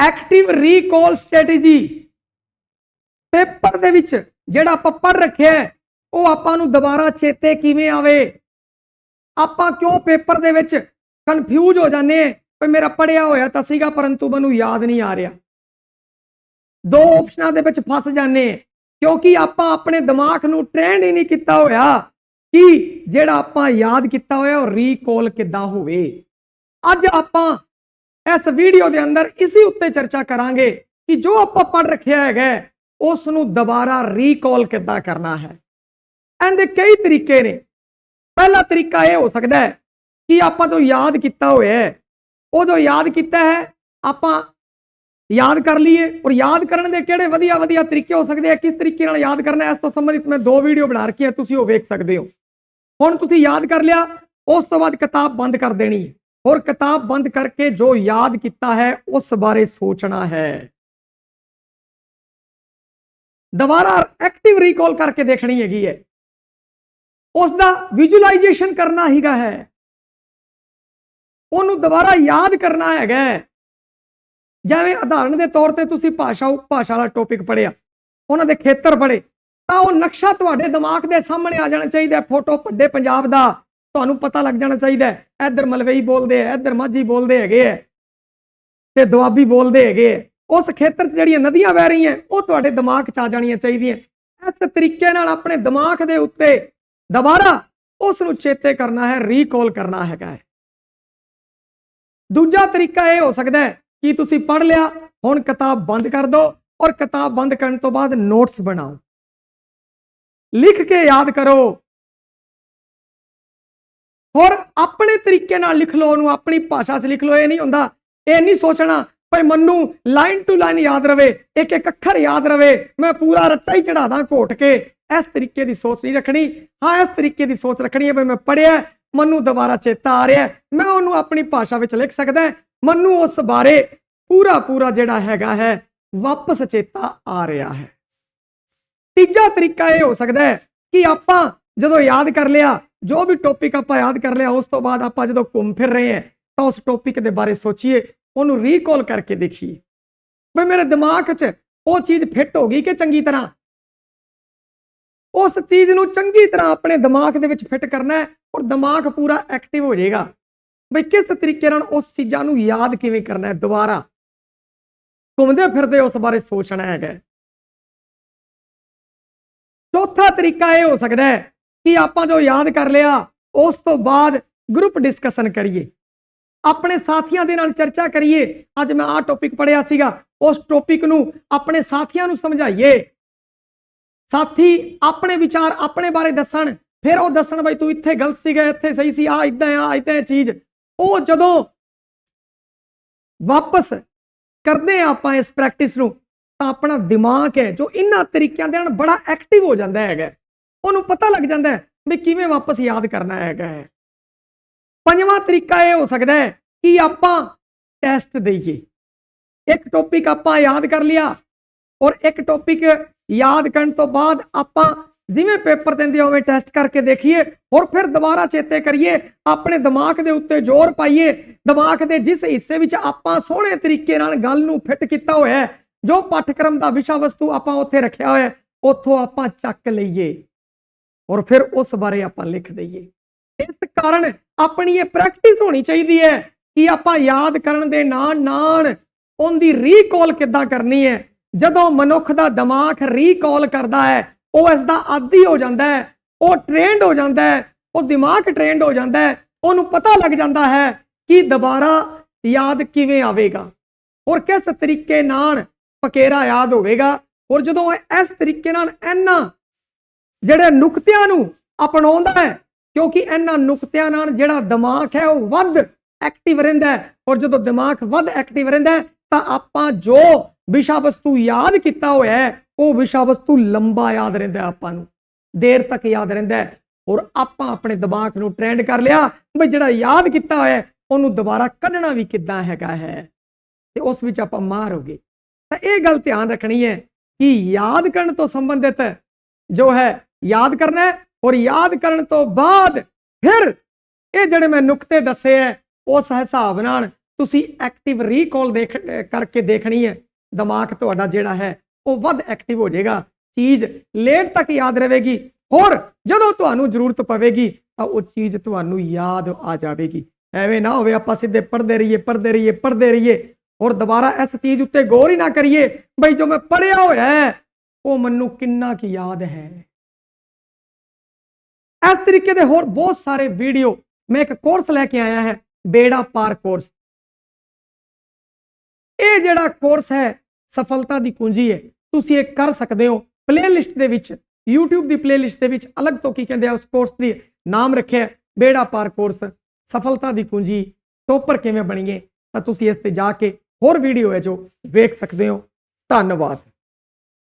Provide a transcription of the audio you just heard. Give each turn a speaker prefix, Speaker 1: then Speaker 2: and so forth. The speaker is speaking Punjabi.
Speaker 1: ਐਕਟਿਵ ਰੀਕਾਲ ਸਟ੍ਰੈਟੇਜੀ ਪੇਪਰ ਦੇ ਵਿੱਚ ਜਿਹੜਾ ਆਪਾਂ ਪੜ ਰੱਖਿਆ ਉਹ ਆਪਾਂ ਨੂੰ ਦੁਬਾਰਾ ਚੇਤੇ ਕਿਵੇਂ ਆਵੇ? ਆਪਾਂ ਕਿਉਂ ਪੇਪਰ ਦੇ ਵਿੱਚ ਕਨਫਿਊਜ਼ ਹੋ ਜਾਂਦੇ ਹਾਂ? ਵੀ ਮੇਰਾ ਪੜਿਆ ਹੋਇਆ ਤਾਂ ਸੀਗਾ, ਪਰੰਤੂ ਮੈਨੂੰ ਯਾਦ ਨਹੀਂ ਆ ਰਿਹਾ। ਦੋ ਆਪਸ਼ਨਾਂ ਦੇ ਵਿੱਚ ਫਸ ਜਾਂਦੇ ਹਾਂ, ਕਿਉਂਕਿ ਆਪਾਂ ਆਪਣੇ ਦਿਮਾਗ ਨੂੰ ਟ੍ਰੇਨ ਹੀ ਨਹੀਂ ਕੀਤਾ ਹੋਇਆ ਕਿ ਜਿਹੜਾ ਆਪਾਂ ਯਾਦ ਕੀਤਾ ਹੋਇਆ ਉਹ ਰੀਕਾਲ ਕਿੱਦਾਂ ਹੋਵੇ। ਅੱਜ ਆਪਾਂ ਇਸ ਵੀਡੀਓ ਦੇ ਅੰਦਰ ਇਸੇ ਉੱਤੇ ਚਰਚਾ ਕਰਾਂਗੇ ਕਿ ਜੋ ਆਪਾਂ ਪੜ ਰੱਖਿਆ ਹੈਗਾ ਉਸ ਨੂੰ ਦੁਬਾਰਾ ਰੀਕਾਲ ਕਿੱਦਾਂ ਕਰਨਾ ਹੈ। ਇਹਦੇ ਕਈ ਤਰੀਕੇ ਨੇ। ਪਹਿਲਾ ਤਰੀਕਾ ਇਹ ਹੋ ਸਕਦਾ ਹੈ ਕਿ ਆਪਾਂ ਜੋ ਯਾਦ ਕੀਤਾ ਹੋਇਆ ਹੈ, ਉਹ ਜੋ ਯਾਦ ਕੀਤਾ ਹੈ, ਆਪਾਂ ਯਾਦ ਕਰ ਲਈਏ ਔਰ ਯਾਦ ਕਰਨ ਦੇ ਕਿਹੜੇ ਵਧੀਆ ਵਧੀਆ ਤਰੀਕੇ ਹੋ ਸਕਦੇ ਆ, ਕਿਸ ਤਰੀਕੇ ਨਾਲ ਯਾਦ ਕਰਨਾ ਹੈ, ਇਸ ਤੋਂ ਸੰਬੰਧਿਤ ਮੈਂ ਦੋ ਵੀਡੀਓ ਬਣਾ ਰੱਖੀ ਹੈ ਤੁਸੀਂ ਉਹ ਵੇਖ ਸਕਦੇ ਹੋ। ਹੁਣ ਤੁਸੀਂ ਯਾਦ ਕਰ ਲਿਆ, ਉਸ ਤੋਂ ਬਾਅਦ ਕਿਤਾਬ ਬੰਦ ਕਰ ਦੇਣੀ ਹੈ। ਔਰ ਕਿਤਾਬ ਬੰਦ ਕਰਕੇ ਜੋ ਯਾਦ ਕੀਤਾ ਹੈ, ਉਸ ਬਾਰੇ ਸੋਚਣਾ ਹੈ। ਦੁਬਾਰਾ ਐਕਟਿਵ ਰੀਕਾਲ ਕਰਕੇ ਦੇਖਣੀ ਹੈਗੀ ਹੈ। ਉਸ ਦਾ ਵਿਜ਼ੂਅਲਾਈਜੇਸ਼ਨ ਕਰਨਾ ਹੀਗਾ ਹੈ। ਉਹਨੂੰ ਦੁਬਾਰਾ ਯਾਦ ਕਰਨਾ ਹੈਗਾ ਜਿਵੇਂ ਉਦਾਹਰਣ ਦੇ ਤੌਰ ਤੇ ਤੁਸੀਂ ਭਾਸ਼ਾ ਭਾਸ਼ਾ ਵਾਲਾ ਟੌਪਿਕ ਪੜਿਆ ਉਹਨਾਂ ਦੇ ਖੇਤਰ ਪੜੇ ਤਾਂ ਉਹ ਨਕਸ਼ਾ ਤੁਹਾਡੇ ਦਿਮਾਗ ਦੇ ਸਾਹਮਣੇ ਆ ਜਾਣਾ ਚਾਹੀਦਾ ਫੋਟੋ ਵੱਡੇ ਪੰਜਾਬ ਦਾ। ਤੁਹਾਨੂੰ ਪਤਾ ਲੱਗ ਜਾਣਾ ਚਾਹੀਦਾ ਇੱਧਰ ਮਲਵਈ ਬੋਲਦੇ ਆ, ਇੱਧਰ ਮਾਝੀ ਬੋਲਦੇ ਹੈਗੇ ਆ ਤੇ ਦੁਆਬੀ ਬੋਲਦੇ ਹੈਗੇ ਆ। ਉਸ ਖੇਤਰ 'ਚ ਜਿਹੜੀਆਂ ਨਦੀਆਂ ਵਹਿ ਰਹੀਆਂ, ਉਹ ਤੁਹਾਡੇ ਦਿਮਾਗ 'ਚ ਆ ਜਾਣੀਆਂ ਚਾਹੀਦੀਆਂ। ਇਸ ਤਰੀਕੇ ਨਾਲ ਆਪਣੇ ਦਿਮਾਗ ਦੇ ਉੱਤੇ ਦੁਬਾਰਾ ਉਸ ਨੂੰ ਚੇਤੇ ਕਰਨਾ ਹੈ ਰੀਕਾਲ ਕਰਨਾ ਹੈਗਾ ਹੈ। ਦੂਜਾ ਤਰੀਕਾ ਇਹ ਹੋ ਸਕਦਾ ਹੈ ਕਿ ਤੁਸੀਂ ਪੜ੍ਹ ਲਿਆ, ਹੁਣ ਕਿਤਾਬ ਬੰਦ ਕਰ ਦਿਓ ਔਰ ਕਿਤਾਬ ਬੰਦ ਕਰਨ ਤੋਂ ਬਾਅਦ ਨੋਟਸ ਬਣਾਓ। ਲਿਖ ਕੇ ਯਾਦ ਕਰੋ ਹੋਰ ਆਪਣੇ ਤਰੀਕੇ ਨਾਲ ਲਿਖ ਲਓ ਉਹਨੂੰ ਆਪਣੀ ਭਾਸ਼ਾ 'ਚ ਲਿਖ ਲਓ ਇਹ ਨਹੀਂ ਹੁੰਦਾ। ਇਹ ਨਹੀਂ ਸੋਚਣਾ ਭਈ ਮੈਨੂੰ ਲਾਈਨ ਟੂ ਲਾਈਨ ਯਾਦ ਰਵੇ ਇੱਕ ਇੱਕ ਅੱਖਰ ਯਾਦ ਰਵੇ ਮੈਂ ਪੂਰਾ ਰੱਟਾ ਹੀ ਚੜਾ ਦਾਂ ਘੋਟ ਕੇ। ਇਸ ਤਰੀਕੇ ਦੀ ਸੋਚ ਨਹੀਂ ਰੱਖਣੀ। ਹਾਂ ਇਸ ਤਰੀਕੇ ਦੀ ਸੋਚ ਰੱਖਣੀ ਹੈ ਭਈ ਮੈਂ ਪੜਿਆ ਮੈਨੂੰ ਦੁਬਾਰਾ ਚੇਤਾ ਆ ਰਿਹਾ ਮੈਂ ਉਹਨੂੰ ਆਪਣੀ ਭਾਸ਼ਾ ਵਿੱਚ ਲਿਖ ਸਕਦਾ ਹਾਂ, ਮੈਨੂੰ ਉਸ ਬਾਰੇ ਪੂਰਾ ਪੂਰਾ ਜਿਹੜਾ ਹੈਗਾ ਹੈ ਵਾਪਸ ਚੇਤਾ ਆ ਰਿਹਾ ਹੈ। ਤੀਜਾ ਤਰੀਕਾ ਇਹ ਹੋ ਸਕਦਾ ਹੈ ਕਿ ਆਪਾਂ ਜਦੋਂ ਯਾਦ ਕਰ ਲਿਆ ਜੋ ਵੀ ਟੌਪਿਕ ਆਪਾਂ ਯਾਦ ਕਰ ਲਿਆ, ਉਸ ਤੋਂ ਬਾਅਦ ਆਪਾਂ ਜਦੋਂ ਘੁੰਮ ਫਿਰ ਰਹੇ ਹਾਂ, ਤਾਂ ਉਸ ਟੌਪਿਕ ਦੇ ਬਾਰੇ ਸੋਚੀਏ, ਉਹਨੂੰ ਰੀਕਾਲ ਕਰਕੇ ਦੇਖੀਏ। ਵੀ ਮੇਰੇ ਦਿਮਾਗ 'ਚ ਉਹ ਚੀਜ਼ ਫਿੱਟ ਹੋ ਗਈ ਕਿ ਚੰਗੀ ਤਰ੍ਹਾਂ? ਉਸ ਚੀਜ਼ ਨੂੰ ਚੰਗੀ ਤਰ੍ਹਾਂ ਆਪਣੇ ਦਿਮਾਗ ਦੇ ਵਿੱਚ ਫਿੱਟ ਕਰਨਾ ਹੈ ਔਰ ਦਿਮਾਗ ਪੂਰਾ ਐਕਟਿਵ ਹੋ ਜਾਏਗਾ। ਬਈ ਕਿਸ ਤਰੀਕੇ ਨਾਲ ਉਸ ਚੀਜ਼ਾਂ ਨੂੰ ਯਾਦ ਕਿਵੇਂ ਕਰਨਾ ਹੈ? ਦੁਬਾਰਾ ਘੁੰਮਦੇ ਫਿਰਦੇ ਉਸ ਬਾਰੇ ਸੋਚਣਾ ਹੈਗਾ। ਚੌਥਾ ਤਰੀਕਾ ਇਹ ਹੋ ਸਕਦਾ ਹੈ ਕਿ ਆਪਾਂ ਜੋ ਯਾਦ ਕਰ ਲਿਆ, ਉਸ ਤੋਂ ਬਾਅਦ ਗਰੁੱਪ ਡਿਸਕਸ਼ਨ ਕਰੀਏ। ਆਪਣੇ ਸਾਥੀਆਂ ਦੇ ਨਾਲ ਚਰਚਾ ਕਰੀਏ। ਅੱਜ ਮੈਂ ਆਹ ਟੌਪਿਕ ਪੜਿਆ ਸੀਗਾ, ਉਸ ਟੌਪਿਕ ਨੂੰ ਆਪਣੇ ਸਾਥੀਆਂ ਨੂੰ ਸਮਝਾਈਏ। ਸਾਥੀ, ਆਪਣੇ ਵਿਚਾਰ ਆਪਣੇ ਬਾਰੇ ਦੱਸਣ। ਫਿਰ ਉਹ ਦੱਸਣ ਬਈ ਤੂੰ ਇੱਥੇ ਗਲਤ ਸੀਗਾ, ਇੱਥੇ ਸਹੀ ਸੀ ਆ ਇਦਾਂ ਆ ਇਦਾਂ ਇਹ ਚੀਜ਼। ਉਹ ਜਦੋਂ ਵਾਪਸ ਕਰਦੇ ਆ ਆਪਾਂ ਇਸ ਪ੍ਰੈਕਟਿਸ ਨੂੰ, ਤਾਂ ਆਪਣਾ ਦਿਮਾਗ ਹੈ, ਜੋ ਇਹਨਾਂ ਤਰੀਕਿਆਂ ਦੇ ਨਾਲ ਬੜਾ ਐਕਟਿਵ ਹੋ ਜਾਂਦਾ ਹੈਗਾ। ਉਹਨੂੰ ਪਤਾ ਲੱਗ ਜਾਂਦਾ ਹੈ ਵੀ ਕਿਵੇਂ ਵਾਪਸ ਯਾਦ ਕਰਨਾ ਹੈਗਾ ਹੈ। ਪੰਜਵਾਂ ਤਰੀਕਾ ਇਹ ਹੋ ਸਕਦਾ ਹੈ ਕਿ ਆਪਾਂ ਟੈਸਟ ਦੇਈਏ। ਇੱਕ ਟੌਪਿਕ ਆਪਾਂ ਯਾਦ ਕਰ ਲਿਆ ਔਰ ਇੱਕ ਟੌਪਿਕ ਯਾਦ ਕਰਨ ਤੋਂ ਬਾਅਦ ਆਪਾਂ ਜਿਵੇਂ ਪੇਪਰ ਦਿੰਦੇ ਹੋਵੇ ਟੈਸਟ ਕਰਕੇ ਦੇਖੀਏ ਔਰ ਫਿਰ ਦੁਬਾਰਾ ਚੇਤੇ ਕਰੀਏ, ਆਪਣੇ ਦਿਮਾਗ ਦੇ ਉੱਤੇ ਜ਼ੋਰ ਪਾਈਏ, ਦਿਮਾਗ ਦੇ ਜਿਸ ਹਿੱਸੇ ਵਿੱਚ ਆਪਾਂ ਸੋਹਣੇ ਤਰੀਕੇ ਨਾਲ ਗੱਲ ਨੂੰ ਫਿੱਟ ਕੀਤਾ ਹੋਇਆ ਜੋ ਪਾਠਕ੍ਰਮ ਦਾ ਵਿਸ਼ਾ ਵਸਤੂ ਆਪਾਂ ਉੱਥੇ ਰੱਖਿਆ ਹੋਇਆ ਉੱਥੋਂ ਆਪਾਂ ਚੱਕ ਲਈਏ। ਔਰ ਫਿਰ ਉਸ ਬਾਰੇ ਆਪਾਂ ਲਿਖ ਦਈਏ। ਇਸ ਕਾਰਨ ਆਪਣੀ ਇਹ ਪ੍ਰੈਕਟਿਸ ਹੋਣੀ ਚਾਹੀਦੀ ਹੈ ਕਿ ਆਪਾਂ ਯਾਦ ਕਰਨ ਦੇ ਨਾਲ ਨਾਲ ਉਹਦੀ ਰੀਕਾਲ ਕਿੱਦਾਂ ਕਰਨੀ ਹੈ। ਜਦੋਂ ਮਨੁੱਖ ਦਾ ਦਿਮਾਗ ਰੀਕਾਲ ਕਰਦਾ ਹੈ, ਉਹ ਇਸ ਦਾ ਆਦੀ ਹੋ ਜਾਂਦਾ ਹੈ, ਉਹ ਟ੍ਰੇਨਡ ਹੋ ਜਾਂਦਾ ਹੈ, ਉਹ ਦਿਮਾਗ ਟ੍ਰੇਨਡ ਹੋ ਜਾਂਦਾ ਹੈ, ਉਹਨੂੰ ਪਤਾ ਲੱਗ ਜਾਂਦਾ ਹੈ ਕਿ ਦੁਬਾਰਾ ਯਾਦ ਕਿਵੇਂ ਆਵੇਗਾ। ਔਰ ਕਿਸ ਤਰੀਕੇ ਨਾਲ ਪਕੇਰਾ ਯਾਦ ਹੋਵੇਗਾ। ਔਰ ਜਦੋਂ ਇਸ ਤਰੀਕੇ ਨਾਲ ਇੰਨਾ ਜਿਹੜੇ ਨੁਕਤਿਆਂ ਨੂੰ ਅਪਣਾਉਂਦਾ ਹੈ, ਕਿਉਂਕਿ ਇਹਨਾਂ ਨੁਕਤਿਆਂ ਨਾਲ ਜਿਹੜਾ ਦਿਮਾਗ ਹੈ ਉਹ ਵੱਧ ਐਕਟਿਵ ਰਹਿੰਦਾ ਹੈ ਔਰ ਜਦੋਂ ਦਿਮਾਗ ਵੱਧ ਐਕਟਿਵ ਰਹਿੰਦਾ ਹੈ, ਤਾਂ ਆਪਾਂ ਜੋ ਵਿਸ਼ਾ ਵਸਤੂ ਯਾਦ ਕੀਤਾ ਹੋਇਆ ਹੈ, ਉਹ ਵਿਸ਼ਾ ਵਸਤੂ ਲੰਬਾ ਯਾਦ ਰਹਿੰਦਾ ਆਪਾਂ ਨੂੰ, ਦੇਰ ਤੱਕ ਯਾਦ ਰਹਿੰਦਾ ਔਰ ਆਪਾਂ ਆਪਣੇ ਦਿਮਾਗ ਨੂੰ ਟ੍ਰੈਂਡ ਕਰ ਲਿਆ ਵੀ ਜਿਹੜਾ ਯਾਦ ਕੀਤਾ ਹੋਇਆ ਉਹਨੂੰ ਦੁਬਾਰਾ ਕੱਢਣਾ ਵੀ ਕਿੱਦਾਂ ਹੈਗਾ ਹੈ। ਤੇ ਉਸ ਵਿੱਚ ਆਪਾਂ ਮਾਰ ਹੋਗੇ ਤਾਂ ਇਹ ਗੱਲ ਧਿਆਨ ਰੱਖਣੀ ਹੈ ਕਿ ਯਾਦ ਕਰਨ ਤੋਂ ਸੰਬੰਧਿਤ ਜੋ ਹੈ ਯਾਦ ਕਰਨਾ ਹੈ ਔਰ ਯਾਦ ਕਰਨ ਤੋਂ ਬਾਅਦ ਫਿਰ ਇਹ ਜਿਹੜੇ ਮੈਂ ਨੁਕਤੇ ਦੱਸੇ ਹੈ, ਉਸ ਹਿਸਾਬ ਨਾਲ ਤੁਸੀਂ ਐਕਟਿਵ ਰੀਕਾਲ ਦੇਖ ਕਰਕੇ ਦੇਖਣੀ ਹੈ। ਦਿਮਾਗ ਤੁਹਾਡਾ ਜਿਹੜਾ ਹੈ, ਉਹ ਵੱਧ ਐਕਟਿਵ ਹੋ ਜਾਏਗਾ। ਚੀਜ਼ ਲੇਟ ਤੱਕ ਯਾਦ ਰਹੇਗੀ। ਹੋਰ ਜਦੋਂ ਤੁਹਾਨੂੰ ਜ਼ਰੂਰਤ ਪਵੇਗੀ, ਤਾਂ ਉਹ ਚੀਜ਼ ਤੁਹਾਨੂੰ ਯਾਦ ਆ ਜਾਵੇਗੀ। ਐਵੇਂ ਨਾ ਹੋਵੇ ਆਪਾਂ ਸਿੱਧੇ ਪੜ੍ਹਦੇ ਰਹੀਏ ਪੜ੍ਹਦੇ ਰਹੀਏ ਪੜ੍ਹਦੇ ਰਹੀਏ ਔਰ ਦੁਬਾਰਾ ਇਸ ਚੀਜ਼ ਉੱਤੇ ਗੌਰ ਹੀ ਨਾ ਕਰੀਏ, ਬਈ ਜੋ ਮੈਂ ਪੜ੍ਹਿਆ ਹੋਇਆ ਹੈ, ਉਹ ਮੈਨੂੰ ਕਿੰਨਾ ਕੀ ਯਾਦ ਹੈ। ਇਸ ਤਰੀਕੇ ਦੇ ਹੋਰ ਬਹੁਤ ਸਾਰੇ ਵੀਡੀਓ ਮੈਂ ਇੱਕ ਕੋਰਸ ਲੈ ਕੇ ਆਇਆ ਹੈ, ਬੇੜਾ ਪਾਰ ਕੋਰਸ ਇਹ ਜਿਹੜਾ ਕੋਰਸ ਹੈ, ਸਫਲਤਾ ਦੀ ਕੁੰਜੀ ਹੈ। ਤੁਸੀਂ ਇਹ ਕਰ ਸਕਦੇ ਹੋ। ਪਲੇਲਿਸਟ ਦੇ ਵਿੱਚ, YouTube ਦੀ ਪਲੇਲਿਸਟ ਦੇ ਵਿੱਚ ਅਲੱਗ ਤੋਂ ਕੀ ਕਹਿੰਦੇ ਆ, ਉਸ ਕੋਰਸ ਦੀ ਨਾਮ ਰੱਖਿਆ ਬੇੜਾ ਪਾਰ ਕੋਰਸ ਸਫਲਤਾ ਦੀ ਕੁੰਜੀ ਟੋਪਰ ਕਿਵੇਂ ਬਣੀਏ ਤਾਂ ਤੁਸੀਂ ਇਸ ਤੇ ਜਾ ਕੇ ਹੋਰ ਵੀਡੀਓ ਹੈ ਜੋ ਵੇਖ ਸਕਦੇ ਹੋ। ਧੰਨਵਾਦ।